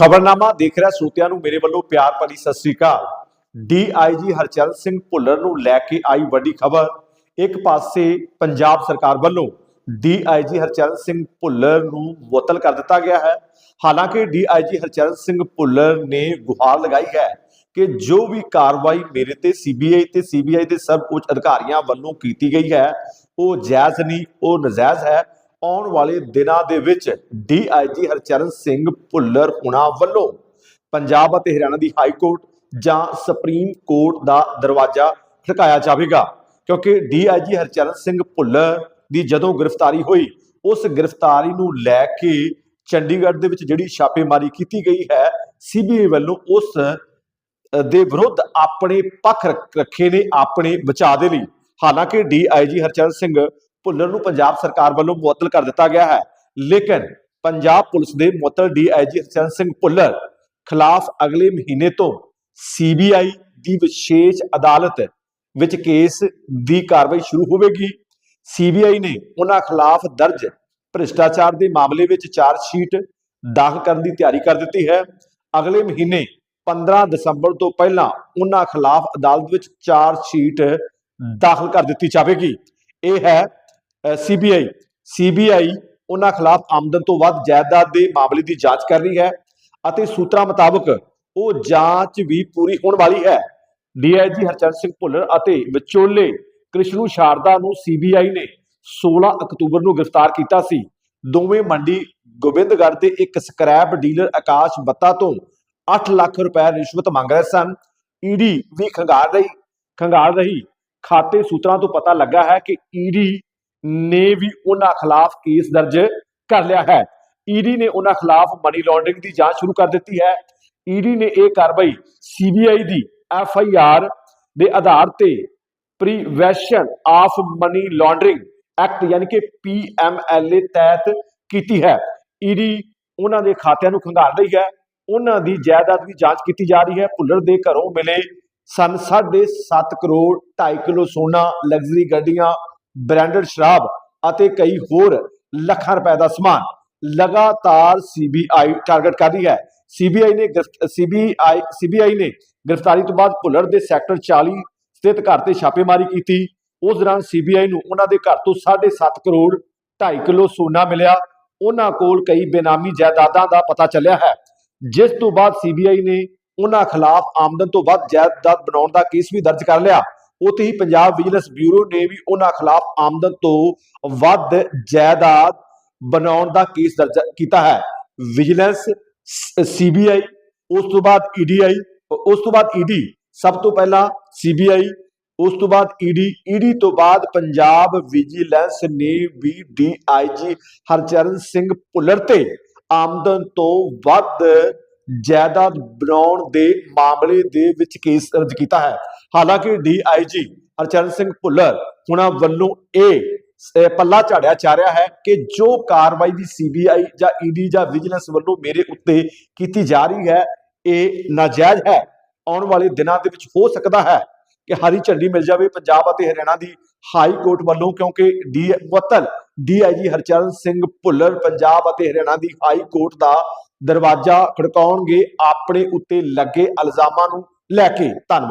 ਖਬਰਨਾਮਾ ਦੇਖ ਰਿਹਾ ਸਰੋਤਿਆਂ ਨੂੰ ਮੇਰੇ ਵੱਲੋਂ ਪਿਆਰ ਭਰੀ ਸਤਿ ਸ੍ਰੀ ਅਕਾਲ। ਡੀਆਈਜੀ ਹਰਚਰਨ ਸਿੰਘ ਭੁੱਲਰ ਨੂੰ ਲੈ ਕੇ ਆਈ ਵੱਡੀ ਖਬਰ। ਇੱਕ ਪਾਸੇ ਪੰਜਾਬ ਸਰਕਾਰ ਵੱਲੋਂ ਡੀਆਈਜੀ ਹਰਚਰਨ ਸਿੰਘ ਭੁੱਲਰ ਨੂੰ ਮੁਅੱਤਲ ਕਰ ਦਿੱਤਾ ਗਿਆ ਹੈ। ਹਾਲਾਂਕਿ ਡੀਆਈਜੀ ਹਰਚਰਨ ਸਿੰਘ ਭੁੱਲਰ ਨੇ ਗੁਹਾਰ ਲਗਾਈ ਹੈ ਕਿ ਜੋ ਵੀ ਕਾਰਵਾਈ ਮੇਰੇ ਤੇ ਸੀਬੀਆਈ ਤੇ ਸੀਬੀਆਈ ਦੇ ਸਭ ਉੱਚ ਅਧਿਕਾਰੀਆਂ ਵੱਲੋਂ ਕੀਤੀ ਗਈ ਹੈ, ਉਹ ਜਾਇਜ਼ ਨਹੀਂ, ਉਹ ਨਜਾਇਜ਼ ਹੈ। ਆਉਣ ਵਾਲੇ ਦਿਨਾਂ ਦੇ ਵਿੱਚ ਡੀਆਈਜੀ ਹਰਚਰਨ ਸਿੰਘ ਭੁੱਲਰ ਹੁਣਾਂ ਵੱਲੋਂ ਪੰਜਾਬ ਅਤੇ ਹਰਿਆਣਾ ਦੀ ਹਾਈ ਕੋਰਟ ਜਾਂ ਸੁਪਰੀਮ ਕੋਰਟ ਦਾ ਦਰਵਾਜ਼ਾ ਖੜਕਾਇਆ ਜਾਵੇਗਾ। ਕਿਉਂਕਿ ਡੀਆਈਜੀ ਹਰਚਰਨ ਸਿੰਘ ਭੁੱਲਰ ਦੀ ਜਦੋਂ ਗ੍ਰਿਫਤਾਰੀ ਹੋਈ, ਉਸ ਗ੍ਰਿਫਤਾਰੀ ਨੂੰ ਲੈ ਕੇ ਚੰਡੀਗੜ੍ਹ ਦੇ ਵਿੱਚ ਜਿਹੜੀ ਛਾਪੇਮਾਰੀ ਕੀਤੀ ਗਈ ਹੈ ਸੀਬੀਆਈ ਵੱਲੋਂ ਉਸ ਦੇ ਵਿਰੁੱਧ ਆਪਣੇ ਪੱਖ ਰੱਖ- ਰੱਖੇ ਨੇ ਆਪਣੇ ਬਚਾਅ ਦੇ ਲਈ। ਹਾਲਾਂਕਿ ਡੀਆਈਜੀ ਹਰਚਰਨ ਸਿੰਘ ਭੁੱਲਰ ਨੂੰ ਪੰਜਾਬ ਸਰਕਾਰ ਵੱਲੋਂ ਮੁਅੱਤਲ ਕਰ ਦਿੱਤਾ ਗਿਆ ਹੈ। ਲੇਕਿਨ ਪੰਜਾਬ ਪੁਲਿਸ ਦੇ ਮੁਅੱਤਲ ਡੀਆਈਜੀ ਹਰਚਰਨ ਸਿੰਘ ਭੁੱਲਰ ਖਿਲਾਫ ਅਗਲੇ ਮਹੀਨੇ ਤੋਂ ਸੀਬੀਆਈ ਦੀ ਵਿਸ਼ੇਸ਼ ਅਦਾਲਤ ਵਿੱਚ ਕੇਸ ਦੀ ਕਾਰਵਾਈ ਸ਼ੁਰੂ ਹੋਵੇਗੀ। ਸੀਬੀਆਈ ਨੇ ਉਹਨਾਂ ਖਿਲਾਫ ਦਰਜ ਭ੍ਰਿਸ਼ਟਾਚਾਰ ਦੇ ਮਾਮਲੇ ਵਿੱਚ ਚਾਰਜ ਸ਼ੀਟ ਦਾਖਲ ਕਰਨ ਦੀ ਤਿਆਰੀ ਕਰ ਦਿੱਤੀ ਹੈ। ਅਗਲੇ ਮਹੀਨੇ 15 ਦਸੰਬਰ ਤੋਂ ਪਹਿਲਾਂ ਉਹਨਾਂ ਖਿਲਾਫ ਅਦਾਲਤ ਵਿੱਚ ਚਾਰਜ ਸ਼ੀਟ ਦਾਖਲ ਕਰ ਦਿੱਤੀ ਜਾਵੇਗੀ। ਇਹ ਹੈ ਸੀਬੀਆਈ ਸੀਬੀਆਈ ਉਹਨਾਂ ਖਿਲਾਫ ਆਮਦਨ ਤੋਂ ਵੱਧ ਜਾਇਦਾਦ ਦੇ ਮਾਮਲੇ ਦੀ ਜਾਂਚ ਕਰ ਰਹੀ ਹੈ ਅਤੇ ਸੂਤਰਾਂ ਮੁਤਾਬਕ ਉਹ ਜਾਂਚ ਵੀ ਪੂਰੀ ਹੋਣ ਵਾਲੀ ਹੈ। ਡੀਆਈਜੀ ਹਰਚਰਨ ਸਿੰਘ ਭੁੱਲਰ ਅਤੇ ਵਿਚੋਲੇ ਕ੍ਰਿਸ਼ਨੂ ਸ਼ਾਰਦਾ ਨੂੰ ਸੀਬੀਆਈ ਨੇ 16 ਅਕਤੂਬਰ ਨੂੰ ਗ੍ਰਿਫਤਾਰ ਕੀਤਾ ਸੀ। ਦੋਵੇਂ ਮੰਡੀ ਗੋਬਿੰਦਗੜ੍ਹ ਦੇ ਇੱਕ ਸਕ੍ਰੈਪ ਡੀਲਰ ਆਕਾਸ਼ ਬੱਤਾ ਤੋਂ 8 ਲੱਖ ਰੁਪਏ ਰਿਸ਼ਵਤ ਮੰਗ ਰਹੇ ਸਨ। ਈਡੀ ਵੀ ਖੰਗਾਲ ਰਹੀ ਖੰਗਾਲ ਰਹੀ। ਖਾਤੇ ਸੂਤਰਾਂ ਤੋਂ ਪਤਾ ਲੱਗਾ ਹੈ ਕਿ ਈਡੀ ਨੇ ਵੀ ਉਹਨਾਂ ਖਿਲਾਫ ਕੇਸ ਦਰਜ ਕਰ ਲਿਆ ਹੈ। ਈਡੀ ਨੇ ਉਹਨਾਂ ਖਿਲਾਫ ਮਨੀ ਲਾਂਡਰਿੰਗ ਦੀ ਜਾਂਚ ਸ਼ੁਰੂ ਕਰ ਦਿੱਤੀ ਹੈ। ਈਡੀ ਨੇ ਇਹ ਕਾਰਵਾਈ ਸੀਬੀਆਈ ਦੀ ਐਫ ਆਈ ਆਰ ਦੇ ਆਧਾਰ ਤੇ prevention of money laundering act ਯਾਨੀ ਕਿ ਪੀ ਐਮ ਐਲ ਏ ਤਹਿਤ ਕੀਤੀ ਹੈ। ਈਡੀ ਉਹਨਾਂ ਦੇ ਖਾਤਿਆਂ ਨੂੰ ਖੰਗਾਲ ਰਹੀ ਹੈ। ਉਹਨਾਂ ਦੀ ਜਾਇਦਾਦ ਦੀ ਜਾਂਚ ਕੀਤੀ ਜਾ ਰਹੀ ਹੈ। ਭੁੱਲਰ ਦੇ ਘਰੋਂ ਮਿਲੇ ਸਨ 7.5 ਕਰੋੜ 2.5 ਕਿਲੋ ਸੋਨਾ ਲਗਜ਼ਰੀ ਗੱਡੀਆਂ ਬ੍ਰਾਂਡਡ ਸ਼ਰਾਬ ਅਤੇ ਕਈ ਹੋਰ ਲੱਖਾਂ ਰੁਪਏ ਦਾ ਸਮਾਨ। ਲਗਾਤਾਰ ਸੀਬੀਆਈ ਟਾਰਗੇਟ ਕਰ ਰਹੀ ਹੈ। ਸੀਬੀਆਈ ਨੇ ਸੀਬੀਆਈ ਸੀਬੀਆਈ ਨੇ ਗ੍ਰਿਫਤਾਰੀ ਤੋਂ ਬਾਅਦ ਭੁੱਲਰ ਦੇ ਸੈਕਟਰ 40 ਸਥਿਤ ਘਰ ਤੇ ਛਾਪੇਮਾਰੀ ਕੀਤੀ। ਉਸ ਦੌਰਾਨ ਸੀਬੀਆਈ ਨੂੰ ਉਹਨਾਂ ਦੇ ਘਰ ਤੋਂ 7.5 ਕਰੋੜ 2.5 ਕਿਲੋ ਸੋਨਾ ਮਿਲਿਆ। ਉਹਨਾਂ ਕੋਲ ਕਈ ਬੇਨਾਮੀ ਜਾਇਦਾਦਾਂ ਦਾ ਪਤਾ ਚੱਲਿਆ ਹੈ। ਜਿਸ ਤੋਂ ਬਾਅਦ ਸੀਬੀਆਈ ਨੇ ਉਹਨਾਂ ਖਿਲਾਫ ਆਮਦਨ ਤੋਂ ਵੱਧ ਜਾਇਦਾਦ ਬਣਾਉਣ ਦਾ ਕੇਸ ਵੀ ਦਰਜ ਕਰ ਲਿਆ। ਉੱਥੇ ਹੀ ਪੰਜਾਬ ਵਿਜੀਲੈਂਸ ਬਿਊਰੋ ਨੇ ਵੀ ਉਹਨਾਂ ਖਿਲਾਫ ਆਮਦਨ ਤੋਂ ਵੱਧ ਜਾਇਦਾਦ ਬਣਾਉਣ ਦਾ ਕੇਸ ਦਰਜ ਕੀਤਾ ਹੈ। ਵਿਜੀਲੈਂਸ ਸੀਬੀਆਈ, ਉਸ ਤੋਂ ਬਾਅਦ ਈਡੀਆਈ, ਉਸ ਤੋਂ ਬਾਅਦ ਈਡੀ, ਸਭ ਤੋਂ ਪਹਿਲਾਂ ਸੀਬੀਆਈ, ਉਸ ਤੋਂ ਬਾਅਦ ਈਡੀ ਈਡੀ ਤੋਂ ਬਾਅਦ ਪੰਜਾਬ ਵਿਜੀਲੈਂਸ ਨੇ ਵੀ ਡੀਆਈਜੀ ਹਰਚਰਨ ਸਿੰਘ ਭੁੱਲਰ ਤੇ ਆਮਦਨ ਤੋਂ ਵੱਧ ਜਾਇਦਾਦ ਬਣਾਉਣ ਦੇ ਮਾਮਲੇ ਦੇ ਵਿੱਚ ਕੇਸ ਦਰਜ ਕੀਤਾ ਹੈ। ਹਾਲਾਂਕਿ ਡੀਆਈਜੀ ਹਰਚਰਨ ਸਿੰਘ ਭੁੱਲਰ ਹੁਣਾਂ ਵੱਲੋਂ ਇਹ ਪੱਲਾ ਝਾੜਿਆ ਜਾ ਰਿਹਾ ਹੈ ਕਿ ਜੋ ਕਾਰਵਾਈ ਦੀ ਸੀਬੀਆਈ ਜਾਂ ਈਡੀ ਜਾਂ ਵਿਜੀਲੈਂਸ ਵੱਲੋਂ ਮੇਰੇ ਉੱਤੇ ਕੀਤੀ ਜਾ ਰਹੀ ਹੈ, ਇਹ ਨਾਜਾਇਜ਼ ਹੈ। ਆਉਣ ਵਾਲੇ ਦਿਨਾਂ ਦੇ ਵਿੱਚ ਹੋ ਸਕਦਾ ਹੈ ਕਿ ਹਰੀ ਝੰਡੀ ਮਿਲ ਜਾਵੇ ਪੰਜਾਬ ਅਤੇ ਹਰਿਆਣਾ ਦੀ ਹਾਈ ਕੋਰਟ ਵੱਲੋਂ ਕਿਉਂਕਿ ਡੀ ਮੁਅੱਤਲ ਡੀਆਈਜੀ ਹਰਚਰਨ ਸਿੰਘ ਭੁੱਲਰ ਪੰਜਾਬ ਅਤੇ ਹਰਿਆਣਾ ਦੀ ਹਾਈ ਕੋਰਟ ਦਾ ਦਰਵਾਜ਼ਾ ਖੜਕਾਉਣਗੇ ਆਪਣੇ ਉੱਤੇ ਲੱਗੇ ਇਲਜ਼ਾਮਾਂ ਨੂੰ ਲੈ ਕੇ। ਧੰਨਵਾਦ।